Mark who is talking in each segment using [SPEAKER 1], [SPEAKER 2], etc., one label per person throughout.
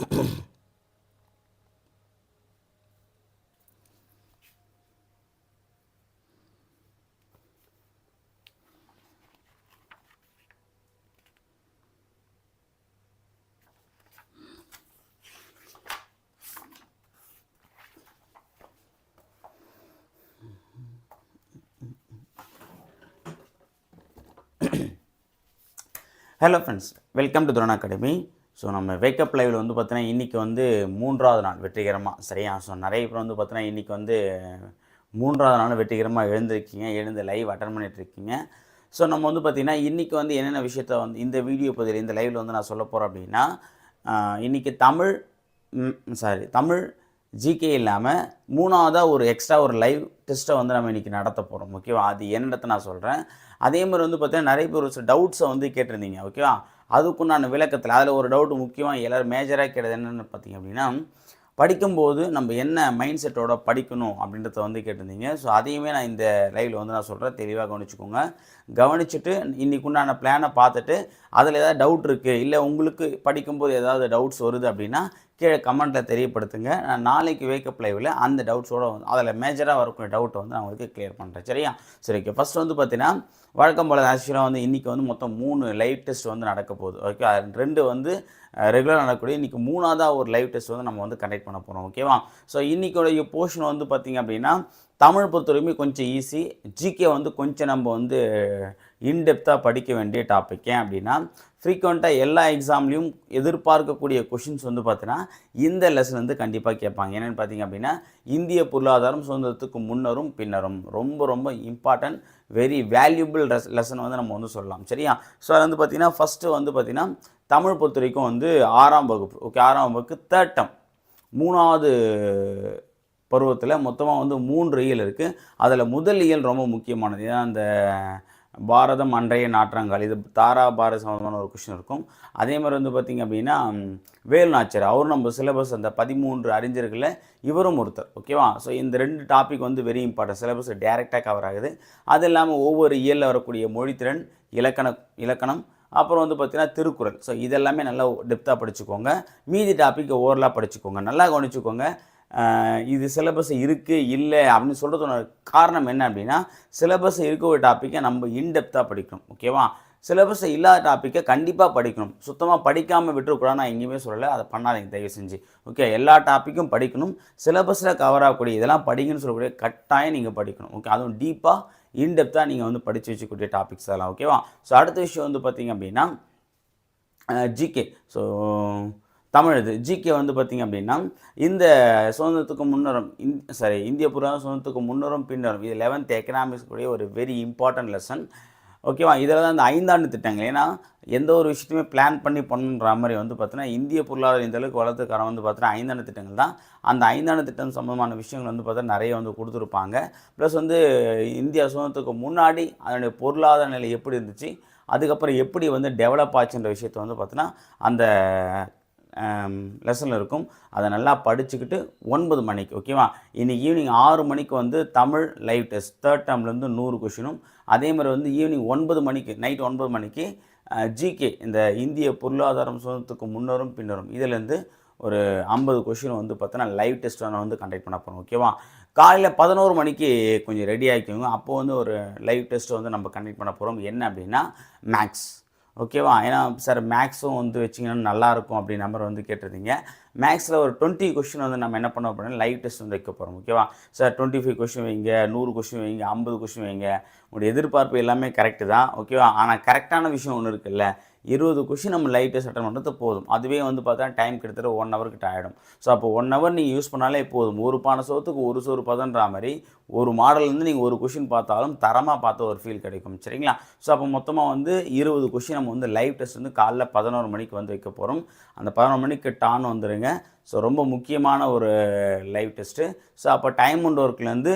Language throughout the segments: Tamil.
[SPEAKER 1] Hello friends welcome to Drona academy so நம்ம வேக்கப் லைவில் வந்து பார்த்தீங்கன்னா இன்றைக்கி வந்து மூன்றாவது நாள் வெற்றிகரமாக சரியா? ஸோ நிறைய பேர் வந்து பார்த்தீங்கன்னா இன்றைக்கி வந்து மூன்றாவது நாள் வெற்றிகரமாக எழுந்திருக்கீங்க எழுந்து லைவ் அட்டன் பண்ணிட்டு இருக்கீங்க. ஸோ நம்ம வந்து பார்த்திங்கன்னா இன்றைக்கி வந்து என்னென்ன விஷயத்த வந்து இந்த வீடியோ பதில் இந்த லைவில் வந்து நான் சொல்ல போகிறேன் அப்படின்னா இன்றைக்கி தமிழ் சாரி தமிழ் ஜிகே இல்லாமல் மூணாவதாக ஒரு எக்ஸ்ட்ரா ஒரு லைவ் டெஸ்ட்டை வந்து நம்ம இன்றைக்கி நடத்த போகிறோம் ஓகேவா அது என்னிடத்தை நான் சொல்கிறேன் அதே மாதிரி வந்து பார்த்தீங்கன்னா நிறைய பேர் ஒரு சில டவுட்ஸை வந்து கேட்டிருந்தீங்க ஓகேவா அதுக்குண்டான விளக்கத்தில் அதில் ஒரு டவுட் முக்கியமாக எல்லோரும் மேஜராக கேட்டது என்னென்னு பார்த்தீங்க அப்படின்னா படிக்கும்போது நம்ம என்ன மைண்ட் செட்டோட படிக்கணும் அப்படின்றத வந்து கேட்டிருந்தீங்க. ஸோ அதையுமே நான் இந்த லைவில் வந்து நான் சொல்கிறேன் தெளிவாக கவனிச்சுக்கோங்க. கவனிச்சுட்டு இன்றைக்கு உண்டான பிளானை பார்த்துட்டு அதில் ஏதாவது டவுட் இருக்குது இல்லை உங்களுக்கு படிக்கும்போது ஏதாவது டவுட்ஸ் வருது அப்படின்னா கீழே கமெண்ட்டில் தெரியப்படுத்துங்க. நான் நாளைக்கு வேக்கப் லைவில் அந்த டவுட்ஸோட வந்து அதில் மேஜராக வரக்கூடிய டவுட்டை வந்து நான் உங்களுக்கு கிளியர் பண்ணுறேன் சரியா? சரி ஓகே ஃபஸ்ட் வந்து பார்த்தீங்கன்னா வழக்கம் போல் ஆக்சுவலாக வந்து இன்றைக்கி வந்து மொத்தம் மூணு லைவ் டெஸ்ட் வந்து நடக்க போகுது. ஓகே ரெண்டு வந்து ரெகுலராக நடக்கக்கூடிய இன்றைக்கி மூணாவதாக ஒரு லைவ் டெஸ்ட் வந்து நம்ம வந்து கண்டக்ட் பண்ண போகிறோம் ஓகேவா ஸோ இன்றைக்கோடைய போர்ஷன் வந்து பார்த்திங்க அப்படின்னா தமிழ் பொறுத்தவரைக்குமே கொஞ்சம் ஈஸி ஜிகே வந்து கொஞ்சம் நம்ம வந்து இன்டெப்த்தாக படிக்க வேண்டிய டாபிக் ஏன் அப்படின்னா ஃப்ரீக்வெண்ட்டாக எல்லா எக்ஸாம்லேயும் எதிர்பார்க்கக்கூடிய கொஷின்ஸ் வந்து பார்த்தீங்கன்னா இந்த லெசன் வந்து கண்டிப்பாக கேட்பாங்க. என்னென்னு பார்த்தீங்க அப்படின்னா இந்திய பொருளாதாரம் சுதந்திரத்துக்கு முன்னரும் பின்னரும். ரொம்ப ரொம்ப இம்பார்ட்டன்ட் வெரி வேல்யூபிள் லெசன் வந்து நம்ம வந்து சொல்லலாம். சரியா? ஸோ அது வந்து பார்த்திங்கன்னா ஃபஸ்ட்டு வந்து பார்த்திங்கன்னா தமிழ் பொறுத்த வரைக்கும் வந்து ஆறாம் வகுப்பு ஓகே ஆறாம் வகுப்புக்கு தேர்ட் மூணாவது பருவத்தில் மொத்தமாக வந்து மூன்று இயல் இருக்குது அதில் முதல் இயல் ரொம்ப முக்கியமானது. ஏன்னா அந்த பாரதம் அன்றைய நாற்றங்கள் இது தாரா பாரத சம்மந்தமான ஒரு கொஷின் இருக்கும். அதே மாதிரி வந்து பார்த்திங்க அப்படின்னா வேலு நாச்சர் அவரும் நம்ம சிலபஸ் அந்த பதிமூன்று அறிஞர்களில் இவரும் ஒருத்தர் ஓகேவா ஸோ இந்த ரெண்டு டாபிக் வந்து வெரி இம்பார்ட்டன்ட் சிலபஸ் டேரெக்டாக கவர் ஆகுது. அது இல்லாமல் ஒவ்வொரு இயலில் வரக்கூடிய மொழித்திறன் இலக்கண இலக்கணம் அப்புறம் வந்து பார்த்தீங்கன்னா திருக்குறள். ஸோ இதெல்லாமே நல்லா டெப்த்தாக படிச்சுக்கோங்க. மீதி டாப்பிக்கை ஓரலாக படிச்சுக்கோங்க. நல்லா கவனிச்சுக்கோங்க. இது சிலபஸ் இருக்குது இல்லை அப்படின்னு சொல்கிறதோட காரணம் என்ன அப்படின்னா சிலபஸ் இருக்க ஒரு டாப்பிக்கை நம்ம இன்டெப்த்தாக படிக்கணும் ஓகேவா சிலபஸ் இல்லாத டாப்பிக்கை கண்டிப்பாக படிக்கணும். சுத்தமாக படிக்காமல் விட்டுருக்கூடாது நான் எங்கேயுமே சொல்லலை. அதை பண்ணாதீங்க தயவு செஞ்சு. ஓகே எல்லா டாப்பிக்கும் படிக்கணும். சிலபஸில் கவர் ஆகக்கூடிய இதெல்லாம் படிங்கன்னு சொல்லக்கூடிய கட்டாயம் நீங்கள் படிக்கணும் ஓகே அதுவும் டீப்பாக இன்டெப்த்தாக நீங்கள் வந்து படித்து வச்சுக்கூடிய டாபிக்ஸ் அதெல்லாம் ஓகேவா ஸோ அடுத்த விஷயம் வந்து பார்த்தீங்க அப்படின்னா ஜிகே ஸோ தமிழ் இது ஜிகே வந்து பார்த்திங்க அப்படின்னா இந்த சுதந்திரத்துக்கு முன்னரும் இந் சாரி இந்திய புராண சுதந்திரத்துக்கு முன்னரும் பின்னரும் இது லெவன்த் எக்கனாமிக்ஸ் கூடிய ஒரு வெரி இம்பார்ட்டன்ட் லெசன் ஓகேவா இதில் தான் இந்த ஐந்தாண்டு திட்டங்கள். ஏன்னா எந்த ஒரு விஷயத்தையுமே பிளான் பண்ணி பண்ணுன்ற மாதிரி வந்து பார்த்தீங்கன்னா இந்திய பொருளாதாரம் இந்த அளவுக்கு வந்து பார்த்தீங்கன்னா ஐந்தாண்டு திட்டங்கள் தான். அந்த ஐந்தாண்டு திட்டம் சம்பந்தமான விஷயங்கள் வந்து பார்த்தா நிறைய வந்து கொடுத்துருப்பாங்க. ப்ளஸ் வந்து இந்தியா சுதந்திரத்துக்கு முன்னாடி அதனுடைய பொருளாதார நிலை எப்படி இருந்துச்சு அதுக்கப்புறம் எப்படி வந்து டெவலப் ஆச்சுன்ற விஷயத்தை வந்து பார்த்தீங்கன்னா அந்த லெசனில் இருக்கும். அதை நல்லா படிச்சுக்கிட்டு ஒன்பது மணிக்கு ஓகேவா இன்றைக்கி ஈவினிங் ஆறு மணிக்கு வந்து தமிழ் லைவ் டெஸ்ட் தேர்ட் டேர்ம்லேருந்து நூறு கொஷினும் அதே மாதிரி வந்து ஈவினிங் ஒன்பது மணிக்கு நைட் ஒன்பது மணிக்கு ஜிகே இந்த இந்திய பொருளாதாரம் சுதந்திரத்துக்கு முன்னரும் பின்னரும் இதுலேருந்து ஒரு ஐம்பது கொஷின் வந்து பார்த்தோன்னா லைவ் டெஸ்ட் நான் வந்து கண்டக்ட் பண்ண போகிறோம் ஓகேவா காலையில் பதினோரு மணிக்கு கொஞ்சம் ரெடி ஆகிக்கோங்க அப்போ வந்து ஒரு லைவ் டெஸ்ட் வந்து நம்ம கண்டக்ட் பண்ண போகிறோம் என்ன அப்படின்னா மேக்ஸ் ஓகேவா? ஏன்னா சார் மேக்ஸும் வந்து வச்சிங்கன்னா நல்லாயிருக்கும் அப்படி நம்பர் வந்து கேட்டிருந்தீங்க. மேக்ஸில் ஒரு டுவெண்ட்டி கொஷின் வந்து நம்ம என்ன பண்ண அப்படின்னா லைவ் டெஸ்ட் வந்து வைக்க போகிறோம் ஓகேவா? சார் டுவெண்ட்டி ஃபைவ் கொஷின் வைங்க நூறு கொஷின் வைங்க ஐம்பது கொஷின் வைங்க. உங்களுடைய எதிர்பார்ப்பு எல்லாமே கரெக்டு தான். ஓகேவா? ஆனால் கரெக்டான விஷயம் ஒன்று இருக்குல்ல. இருபது கொஷின் நம்ம லைட் டெஸ்ட் அட்டன் பண்ணுறது போதும். அதுவே வந்து பார்த்தா டைம் கிட்டத்தட்ட ஒன் ஹவர் கிட்ட ஆகிடும் ஸோ அப்போ ஒன் ஹவர் நீங்கள் யூஸ் பண்ணாலே போதும். ஒரு பானை சோத்துக்கு ஒரு சோறு பதன்ற மாதிரி ஒரு மாடல்லேருந்து நீங்கள் ஒரு கொஷின் பார்த்தாலும் தரமாக பார்த்த ஒரு ஃபீல் கிடைக்கும். சரிங்களா? ஸோ அப்போ மொத்தமாக வந்து இருபது கொஷின் நம்ம வந்து லைவ் டெஸ்ட் வந்து காலைல பதினோரு மணிக்கு வந்து வைக்க போகிறோம் அந்த பதினோரு மணிக்கு டான் வந்துடுங்க ஸோ ரொம்ப முக்கியமான ஒரு லைவ் டெஸ்ட்டு ஸோ அப்போ டைம் அண்ட் ஒர்க்லேருந்து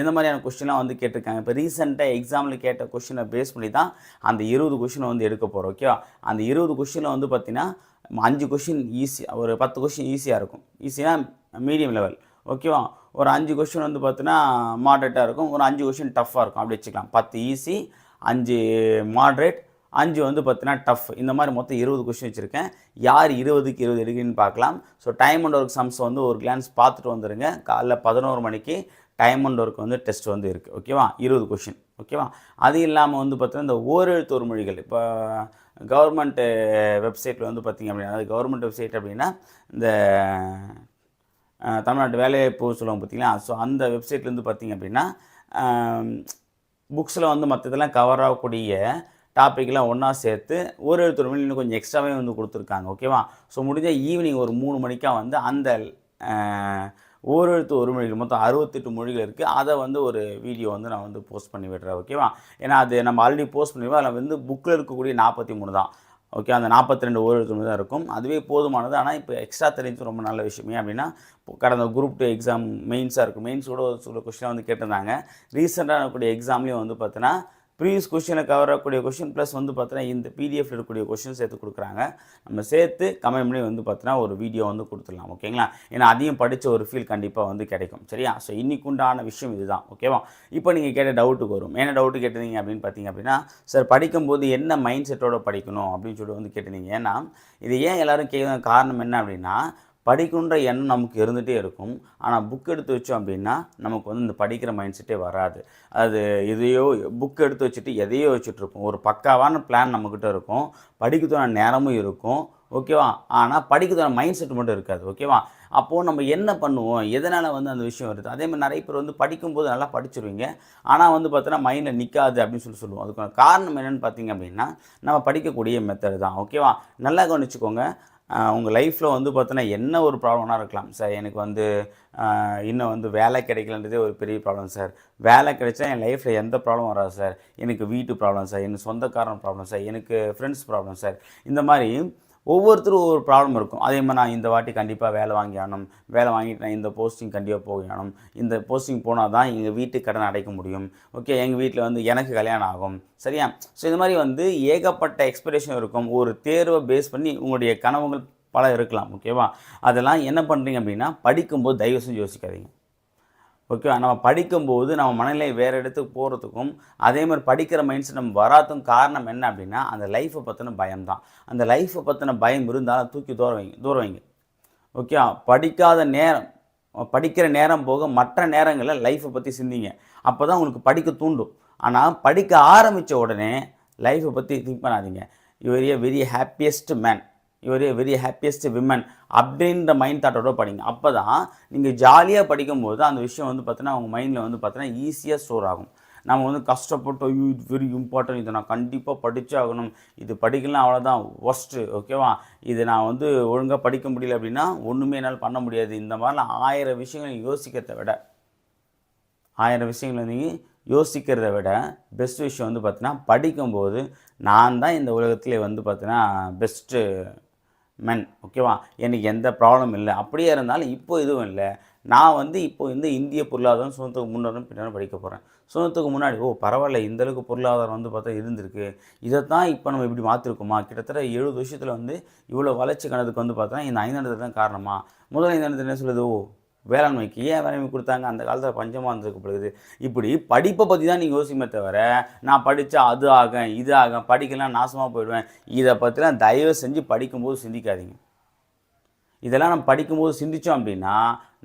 [SPEAKER 1] எந்த மாதிரியான கொஷின்லாம் வந்து கேட்டிருக்காங்க? இப்போ ரீசெண்டாக எக்ஸாமில் கேட்ட கொஷினை பேஸ் பண்ணி தான் அந்த இருபது கொஷினை வந்து எடுக்க போகிறோம் ஓகேவா அந்த இருபது கொஷினில் வந்து பார்த்தீங்கன்னா அஞ்சு கொஷின் ஈஸி ஒரு பத்து கொஷின் ஈஸியாக இருக்கும். ஈஸியாக மீடியம் லெவல் ஓகேவா ஒரு அஞ்சு கொஷின் வந்து பார்த்தீங்கன்னா மாட்ரேட்டாக இருக்கும். ஒரு அஞ்சு கொஷின் டஃப்பாக இருக்கும். அப்படி வச்சுக்கலாம். பத்து ஈஸி அஞ்சு மாட்ரேட் அஞ்சு வந்து பார்த்தீங்கன்னா டஃப் இந்த மாதிரி மொத்தம் இருபது கொஷின் வச்சுருக்கேன். யார் இருபதுக்கு இருபது எடுக்குன்னு பார்க்கலாம். So time and work sums வந்து ஒரு கிளான்ஸ் பார்த்துட்டு வந்துடுங்க காலைல பதினோரு மணிக்கு டைம் அண்ட் ஒர்க் வந்து டெஸ்ட் வந்து இருக்குது ஓகேவா இருபது கொஷின் ஓகேவா அது இல்லாமல் வந்து பார்த்தீங்கன்னா இந்த ஓரெழுத்து ஒரு மொழிகள். இப்போ கவர்மெண்ட்டு வெப்சைட்டில் வந்து பார்த்திங்க அப்படின்னா அதாவது கவர்மெண்ட் வெப்சைட் அப்படின்னா இந்த தமிழ்நாட்டு வேலைவாய்ப்பு சொல்லுவாங்க பார்த்தீங்களா? ஸோ அந்த வெப்சைட்லேருந்து பார்த்தீங்க அப்படின்னா புக்ஸில் வந்து மற்ற இதெல்லாம் கவர் ஆகக்கூடிய டாப்பிக்லாம் ஒன்றா சேர்த்து ஒரு எழுத்து மணி இன்னும் கொஞ்சம் எக்ஸ்ட்ராவே வந்து கொடுத்துருக்காங்க ஓகேவா ஸோ முடிஞ்ச ஈவினிங் ஒரு மூணு மணிக்காக வந்து அந்த ஓரெழுத்து ஒரு எழுத்து ஒரு மொழிகள் மொத்தம் அறுபத்தெட்டு மொழிகள் இருக்குது அதை வந்து ஒரு வீடியோ வந்து நான் வந்து போஸ்ட் பண்ணி விடுறேன் ஓகேவா ஏன்னா அது நம்ம ஆல்ரெடி போஸ்ட் பண்ணிடுவோம் அதில் வந்து புக்கில் இருக்கக்கூடிய நாற்பத்தி மூணு தான் ஓகே அந்த நாற்பத்தி ரெண்டு ஒரு எழுத்து தான் இருக்கும். அதுவே போதுமானது. ஆனால் இப்போ எக்ஸ்ட்ரா தெரிஞ்சு ரொம்ப நல்ல விஷயமே அப்படின்னா கடந்த குரூப் டூ எக்ஸாம் மெயின்ஸாக இருக்கும். மெயின்ஸோட ஒரு சில கொஸ்டின் வந்து கேட்டிருந்தாங்க. ரீசெண்டாக இருக்கக்கூடிய எக்ஸாம்லேயும் வந்து பார்த்தீங்கன்னா ப்ரீவியஸ் கொஷினை கவர் ஆகக்கூடிய கொஷின் ப்ளஸ் வந்து பார்த்தீங்கன்னா இந்த பிடிஎஃப்ல இருக்கக்கூடிய கொஷின் சேர்த்து கொடுக்குறாங்க. நம்ம சேர்த்து கமெண்ட் பண்ணி வந்து பார்த்தீங்கன்னா ஒரு வீடியோ வந்து கொடுத்துடலாம். ஓகேங்களா? ஏன்னா அதையும் படித்த ஒரு ஃபீல் கண்டிப்பாக வந்து கிடைக்கும். சரியா? ஸோ இன்னைக்கு உண்டான விஷயம் இதுதான். ஓகேவா இப்போ நீங்கள் கேட்ட டவுட்டுக்கு வரும். என்ன டவுட்டு கேட்டிருந்தீங்க அப்படின்னு பார்த்தீங்க அப்படின்னா சார் படிக்கும்போது என்ன மைண்ட் செட்டோட படிக்கணும்? அப்படின்னு சொல்லி வந்து கேட்டிருந்தீங்க. ஏன்னா இது ஏன் எல்லாரும் கேட்குற காரணம் என்ன அப்படின்னா படிக்கணுன்ற எண்ணம் நமக்கு இருந்துகிட்டே இருக்கும். ஆனால் புக் எடுத்து வச்சோம் அப்படின்னா நமக்கு வந்து இந்த படிக்கிற மைண்ட் செட்டே வராது. அது எதையோ புக் எடுத்து வச்சுட்டு எதையோ வச்சுட்ருப்போம் ஒரு பக்காவான பிளான் நம்மக்கிட்ட இருக்கும். படிக்கிறதுக்கான நேரமும் இருக்கும். ஓகேவா ஆனால் படிக்கிறதுக்கான மைண்ட் செட் மட்டும் இருக்காது. ஓகேவா அப்போது நம்ம என்ன பண்ணுவோம்? எதனால் வந்து அந்த விஷயம் வருது? அதே மாதிரி நிறைய பேர் வந்து படிக்கும்போது நல்லா படிச்சிருவீங்க. ஆனால் வந்து பார்த்தோன்னா மைண்டில் நிற்காது அப்படின்னு சொல்லி சொல்லுவோம். அதுக்கான காரணம் என்னென்னு பார்த்தீங்க அப்படின்னா நம்ம படிக்கக்கூடிய மெத்தடு தான். ஓகேவா நல்லா கவனிச்சுக்கோங்க. உங்கள் லைஃப்பில் வந்து பார்த்தோன்னா என்ன ஒரு ப்ராப்ளம்னா இருக்கலாம். சார் எனக்கு வந்து இன்னும் வந்து வேலை கிடைக்கலன்றதே ஒரு பெரிய ப்ராப்ளம் சார். வேலை கிடைச்சா என் லைஃப்பில் எந்த ப்ராப்ளம் வராது சார். எனக்கு வீட்டு ப்ராப்ளம் சார். எனக்கு சொந்தக்காரன் ப்ராப்ளம் சார். எனக்கு ஃப்ரெண்ட்ஸ் ப்ராப்ளம் சார். இந்த மாதிரி ஒவ்வொருத்தரும் ஒவ்வொரு ப்ராப்ளம் இருக்கும். அதே மாதிரி நான் இந்த வாட்டி கண்டிப்பாக வேலை வாங்கி ஆகணும். வேலை வாங்கிட்டு நான் இந்த போஸ்டிங் கண்டிப்பாக போகணும் இந்த போஸ்டிங் போனால் தான் எங்கள் வீட்டு கடன் அடைக்க முடியும். ஓகே எங்கள் வீட்டில் வந்து எனக்கு கல்யாணம் ஆகும். சரியா? ஸோ இந்த மாதிரி வந்து ஏகப்பட்ட எக்ஸ்பெக்டேஷன் இருக்கும். ஒரு தேர்வை பேஸ் பண்ணி உங்களுடைய கனவுகள் பல இருக்கலாம். ஓகேவா அதெல்லாம் என்ன பண்ணுறீங்க அப்படின்னா படிக்கும்போது தயவு செஞ்சு யோசிக்காதீங்க. ஓகேவா நம்ம படிக்கும்போது நம்ம மனநிலை வேறு இடத்துக்கு போகிறதுக்கும் அதே மாதிரி படிக்கிற மைண்ட் செட் நம்ம வராதுக்கும் காரணம் என்ன அப்படின்னா அந்த லைஃப்பை பற்றின பயம் தான் அந்த லைஃப்பை பற்றின பயம் இருந்தாலும் தூக்கி தூர வைங்க தூர வைங்க. ஓகே படிக்காத நேரம் படிக்கிற நேரம் போக மற்ற நேரங்களில் லைஃப்பை பற்றி சிந்திங்க. அப்போ தான் உங்களுக்கு படிக்க தூண்டும். ஆனால் படிக்க ஆரம்பித்த உடனே லைஃப்பை பற்றி திங்க் பண்ணாதீங்க. You're a very happiest man you're a very happiest women அப்படின்ற மைண்ட் தாட்டோட படிங்க. அப்போ தான் நீங்கள் ஜாலியாக படிக்கும்போது அந்த விஷயம் வந்து பார்த்தீங்கன்னா உங்கள் மைண்டில் வந்து பார்த்தீங்கன்னா ஈஸியாக ஸ்டோர் ஆகும். நம்ம வந்து கஷ்டப்பட்டு ஐயோ இது வெரி இம்பார்ட்டன்ட் இதை நான் கண்டிப்பாக படித்தே ஆகணும். இது படிக்கலாம் அவ்வளோதான் ஒஸ்ட்டு ஓகேவா இது நான் வந்து ஒழுங்காக படிக்க முடியல அப்படின்னா ஒன்றுமே என்னால் பண்ண முடியாது. இந்த மாதிரிலாம் ஆயிரம் விஷயங்களை யோசிக்கிறத விட ஆயிரம் விஷயங்களை நீங்கள் யோசிக்கிறத விட பெஸ்ட் விஷயம் வந்து பார்த்தீங்கன்னா படிக்கும்போது நான் தான் இந்த உலகத்திலே வந்து பார்த்தீங்கன்னா பெஸ்ட்டு மென் ஓகேவா எனக்கு எந்த ப்ராப்ளம் இல்லை. அப்படியே இருந்தாலும் இப்போ எதுவும் இல்லை. நான் வந்து இப்போ இந்த இந்திய பொருளாதாரம் சுதந்திரத்துக்கு முன்னரும் பின்னாடி படிக்க போகிறேன் சுதந்திரத்துக்கு முன்னாடி ஓ பரவாயில்ல. இந்தளவுக்கு பொருளாதாரம் வந்து பார்த்தா இருந்திருக்கு. இதைத்தான் இப்போ நம்ம இப்படி மாற்றிருக்கோமா கிட்டத்தட்ட எழுபது வருஷத்தில் வந்து இவ்வளோ வளர்ச்சி கணதுக்கு வந்து பார்த்தோன்னா இந்த ஐந்தாண்டு தான் காரணமாக முதல் ஐந்தாண்டு என்ன சொல்லுது? ஓ வேளாண்மைக்கு ஏன் வேளாண்மை கொடுத்தாங்க? அந்த காலத்தில் பஞ்சமாக இருந்திருக்கப்படுது இப்படி படிப்பை பற்றி தான் நீங்கள் யோசிக்குமே தவிர நான் படித்தா அது ஆகும் இது ஆகும் படிக்கலாம் நாசமாக போயிடுவேன். இதை பற்றிலாம் தயவு செஞ்சு படிக்கும்போது சிந்திக்காதீங்க. இதெல்லாம் நம்ம படிக்கும்போது சிந்திச்சோம் அப்படின்னா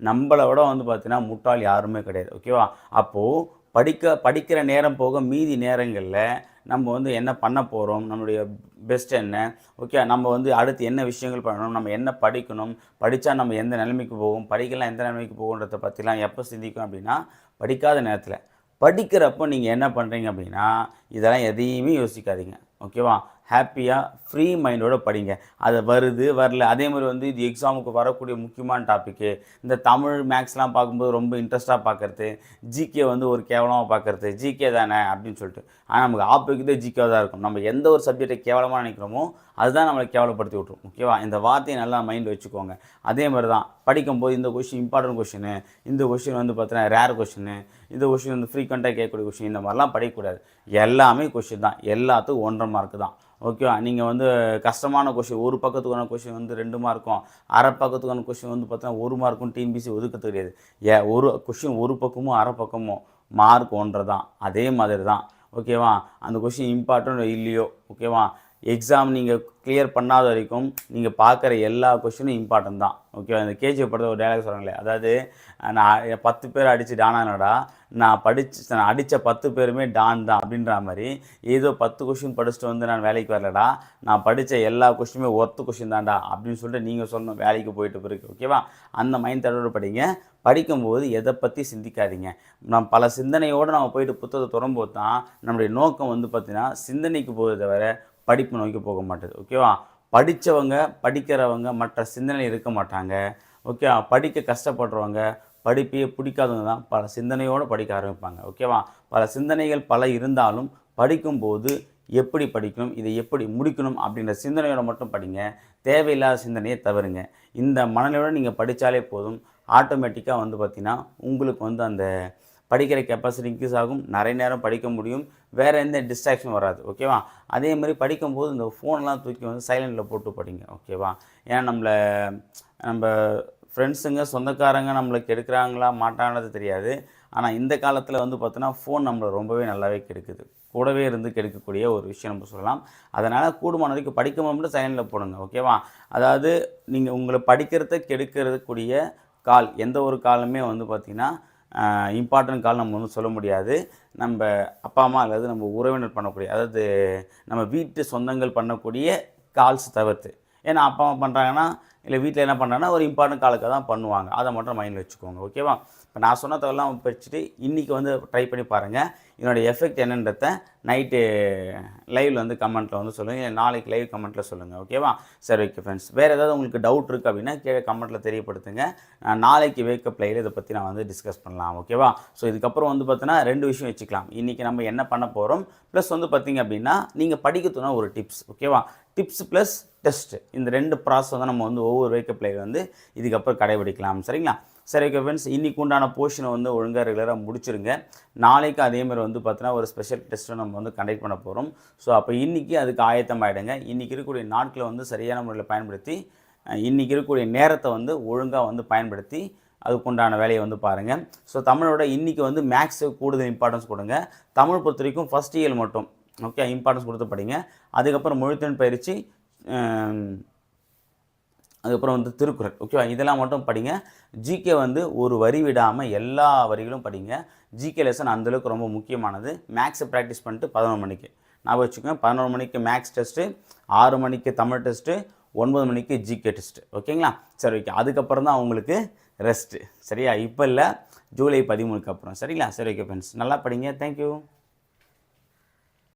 [SPEAKER 1] நம்மளை விட வந்து பார்த்தீங்கன்னா முட்டாள் யாருமே கிடையாது. ஓகேவா? அப்போது படிக்க படிக்கிற நேரம் போக மீதி நேரங்களில் நம்ம வந்து என்ன பண்ண போகிறோம் நம்மளுடைய பெஸ்ட் என்ன ஓகே நம்ம வந்து அடுத்து என்ன விஷயங்கள் பண்ணணும் நம்ம என்ன படிக்கணும் படித்தா நம்ம எந்த நிலைமைக்கு போகும் படிக்கலாம் எந்த நிலைமைக்கு போகுன்றத பற்றிலாம் எப்போ சிந்திக்கும் அப்படின்னா படிக்காத நேரத்தில். படிக்கிறப்போ நீங்கள் என்ன பண்ணுறீங்க அப்படின்னா இதெல்லாம் எதையுமே யோசிக்காதீங்க ஓகேவா ஹாப்பியாக ஃப்ரீ மைண்டோட படிங்க. அது வருது வரல. அதே மாதிரி வந்து இது எக்ஸாமுக்கு வரக்கூடிய முக்கியமான டாப்பிக்கு இந்த தமிழ் மேக்ஸ்லாம் பார்க்கும்போது ரொம்ப இன்ட்ரெஸ்ட்டாக பார்க்குறது ஜிகே வந்து ஒரு கேவலமாக பார்க்குறது ஜிகே தானே அப்படின்னு சொல்லிட்டு. ஆனால் நமக்கு ஆப்போக்கிட்டே ஜிகே தான் இருக்கும். நம்ம எந்த ஒரு சப்ஜெக்டை கேவலமாக நினைக்கிறோமோ அதுதான் நம்மளை கேவலப்படுத்தி விட்ரும் ஓகேவா? இந்த வார்த்தையை நல்லா மைண்ட் வச்சுக்கோங்க. அதே மாதிரி தான் படிக்கும்போது இந்த கொஷின் இம்பார்ட்டன்ட் கொஷினு இந்த கொஷின் வந்து பார்த்தீங்கன்னா ரேர் கொஷினு இந்த கொஷின் வந்து ஃப்ரீக்வெண்ட்டாக கேட்கக்கூடிய கொஷின் இந்த மாதிரிலாம் படிக்கக்கூடாது. எல்லாமே கொஷின் தான். எல்லாத்துக்கும் ஒன்றரை மார்க் தான். ஓகேவா? நீங்கள் வந்து கஷ்டமான கொஷின் ஒரு பக்கத்துக்கான கொஷின் வந்து ரெண்டு மார்க்கும் அரை பக்கத்துக்கான கொஷின் வந்து பார்த்தீங்கன்னா ஒரு மார்க்கும் டிஎன்பிசி ஒதுக்க தெரியாது ஏ ஒரு கொஷின் ஒரு பக்கமும் அரை பக்கமும் மார்க் ஒன்றரை தான். அதே மாதிரி தான் ஓகேவா? அந்த கொஷின் இம்பார்ட்டன்ட் இல்லையோ ஓகேவா? எக்ஸாம் நீங்கள் கிளியர் பண்ணாத வரைக்கும் நீங்கள் பார்க்குற எல்லா கொஷினும் இம்பார்ட்டன்ட் தான். ஓகேவா இந்த கேஜி படத்தில் ஒரு டைலாக் சொல்கிறாங்களே அதாவது நான் பத்து பேர் அடித்து டானானடா நான் படிச்சு நான் அடித்த பத்து பேருமே டான் தான் அப்படின்ற மாதிரி ஏதோ பத்து கொஷின் படிச்சுட்டு வந்து நான் வேலைக்கு வரலடா நான் படித்த எல்லா கொஷினுமே ஒர்த்து கொஷின் தான்டா அப்படின்னு சொல்லிட்டு நீங்கள் சொல்லணும் வேலைக்கு போயிட்டு பிறகு ஓகேவா அந்த மைண்ட் தடவை படிங்க. படிக்கும்போது எதை பற்றி சிந்திக்காதீங்க. நம்ம பல சிந்தனையோடு நம்ம போயிட்டு புத்தகத்தை தொடரும்போது தான் நம்மளுடைய நோக்கம் வந்து பார்த்திங்கன்னா சிந்தனைக்கு போகிறத தவிர படிப்பு நோக்கி போக மாட்டேது ஓகேவா படித்தவங்க படிக்கிறவங்க மற்ற சிந்தனை இருக்க மாட்டாங்க ஓகேவா படிக்க கஷ்டப்படுறவங்க படிப்பையே பிடிக்காதவங்க தான் பல சிந்தனையோடு படிக்க ஆரம்பிப்பாங்க ஓகேவா பல சிந்தனைகள் பல இருந்தாலும் படிக்கும்போது எப்படி படிக்கணும் இதை எப்படி முடிக்கணும் அப்படின்ற சிந்தனையோட மட்டும் படிங்க தேவையில்லாத சிந்தனையை தவறுங்க. இந்த மனநிலையோடு நீங்கள் படித்தாலே போதும். ஆட்டோமேட்டிக்காக வந்து பார்த்திங்கன்னா உங்களுக்கு வந்து அந்த படிக்கிற கெப்பாசிட்டி இன்க்ரீஸ் ஆகும். நிறைய நேரம் படிக்க முடியும். வேறு எந்த டிஸ்ட்ராக்ஷன் வராது. ஓகேவா அதே மாதிரி படிக்கும்போது இந்த ஃபோன்லாம் தூக்கி வந்து சைலண்டில் போட்டு படிங்க. ஓகேவா ஏன்னா நம்மளை நம்ம ஃப்ரெண்ட்ஸுங்க சொந்தக்காரங்க நம்மளை கெடுக்கிறாங்களா மாட்டாங்கிறது தெரியாது. ஆனால் இந்த காலத்தில் வந்து பார்த்தோன்னா ஃபோன் நம்மளை ரொம்பவே நல்லாவே கெடுக்குது. கூடவே இருந்து கெடுக்கக்கூடிய ஒரு விஷயம் நம்ம சொல்லலாம். அதனால் கூடுமான வரைக்கும் படிக்க மட்டும் சைலண்டில் போடுங்க. ஓகேவா அதாவது நீங்கள் உங்களை படிக்கிறத கெடுக்கிறதுக்கூடிய கால் எந்த ஒரு காலமே வந்து பார்த்திங்கன்னா இம்பார்ட்டன்ட் கால் நம்ம வந்து சொல்ல முடியாது. நம்ம அப்பா அம்மா அல்லது நம்ம உறவினர் பண்ணக்கூடிய அதாவது நம்ம வீட்டு சொந்தங்கள் பண்ணக்கூடிய கால்ஸ் தவிர்த்து. ஏன்னா அப்பா அம்மா பண்ணுறாங்கன்னா இல்லை வீட்டில் என்ன பண்ணுறாங்கன்னா ஒரு இம்பார்ட்டன்ட் காலுக்கு தான் பண்ணுவாங்க. அதை மட்டும் மைண்டில் வச்சுக்கோங்க ஓகேவா இப்போ நான் சொன்னதெல்லாம் படிச்சுட்டு இன்றைக்கி வந்து ட்ரை பண்ணி பாருங்கள் என்னோடய எஃபெக்ட் என்னன்றத நைட்டு லைவில் வந்து கமெண்ட்டில் வந்து சொல்லுங்கள் இல்லை நாளைக்கு லைவ் கமெண்ட்டில் சொல்லுங்கள் ஓகேவா சரி ஓகே ஃப்ரெண்ட்ஸ் வேறு ஏதாவது உங்களுக்கு டவுட் இருக்குது அப்படின்னா கீழே கமெண்ட்டில் தெரியப்படுத்துங்க. நான் நாளைக்கு வேக்கப் லைவில் இதை பற்றி நான் வந்து டிஸ்கஸ் பண்ணலாம் ஓகேவா ஸோ இதுக்கப்புறம் வந்து பார்த்தீங்கன்னா ரெண்டு விஷயம் வச்சுக்கலாம். இன்றைக்கி நம்ம என்ன பண்ண போகிறோம் ப்ளஸ் வந்து பார்த்திங்க அப்படின்னா நீங்கள் படிக்கிறதுனா ஒரு டிப்ஸ் ஓகேவா டிப்ஸ் ப்ளஸ் டெஸ்ட்டு இந்த ரெண்டு ப்ராசஸ் வந்து நம்ம வந்து ஒவ்வொரு வேக்கப் லைவ் வந்து இதுக்கப்புறம் கடைபிடிக்கலாம். சரிங்களா? சரி ஓகே ஃப்ரெண்ட்ஸ் இன்றைக்கு உண்டான போர்ஷனை வந்து ஒழுங்காக ரெகுலராக முடிச்சிருங்க. நாளைக்கு அதேமாதிரி வந்து பார்த்தீங்கன்னா ஒரு ஸ்பெஷல் டெஸ்ட்டை நம்ம வந்து கண்டக்ட் பண்ண போகிறோம் ஸோ அப்போ இன்றைக்கி அதுக்கு ஆயத்தம் ஆகிடுங்க இன்றைக்கி இருக்கக்கூடிய நாட்களை வந்து சரியான முறையில் பயன்படுத்தி இன்றைக்கி இருக்கக்கூடிய நேரத்தை வந்து ஒழுங்காக வந்து பயன்படுத்தி அதுக்குண்டான வேலையை வந்து பாருங்கள் ஸோ தமிழோட இன்றைக்கி வந்து மேக்ஸு கூடுதல் இம்பார்ட்டன்ஸ் கொடுங்க. தமிழ் பொறுத்த வரைக்கும் ஃபஸ்ட் இயர் மட்டும் ஓகே இம்பார்ட்டன்ஸ் கொடுத்து படிங்க. அதுக்கப்புறம் மொழித்திறன் பயிற்சி அதுக்கப்புறம் வந்து திருக்குறள். ஓகேவா இதெல்லாம் மட்டும் படிங்க. ஜிகே வந்து ஒரு வரி விடாமல் எல்லா வரிகளும் படிங்க. ஜிகே லெசன் அந்தளவுக்கு ரொம்ப முக்கியமானது. மேக்ஸை ப்ராக்டிஸ் பண்ணிட்டு பதினொரு மணிக்கு. நான் வச்சுக்கோங்க. பதினொரு மணிக்கு மேக்ஸ் டெஸ்ட்டு ஆறு மணிக்கு தமிழ் டெஸ்ட்டு ஒன்பது மணிக்கு ஜிகே டெஸ்ட்டு ஓகேங்களா சரி ஓகே அதுக்கப்புறம் தான் உங்களுக்கு ரெஸ்ட்டு சரியா? இப்போ இல்லை. ஜூலை பதிமூணுக்கு அப்புறம். சரிங்களா? சரி ஓகே ஃப்ரெண்ட்ஸ் நல்லா படிங்க. தேங்க்யூ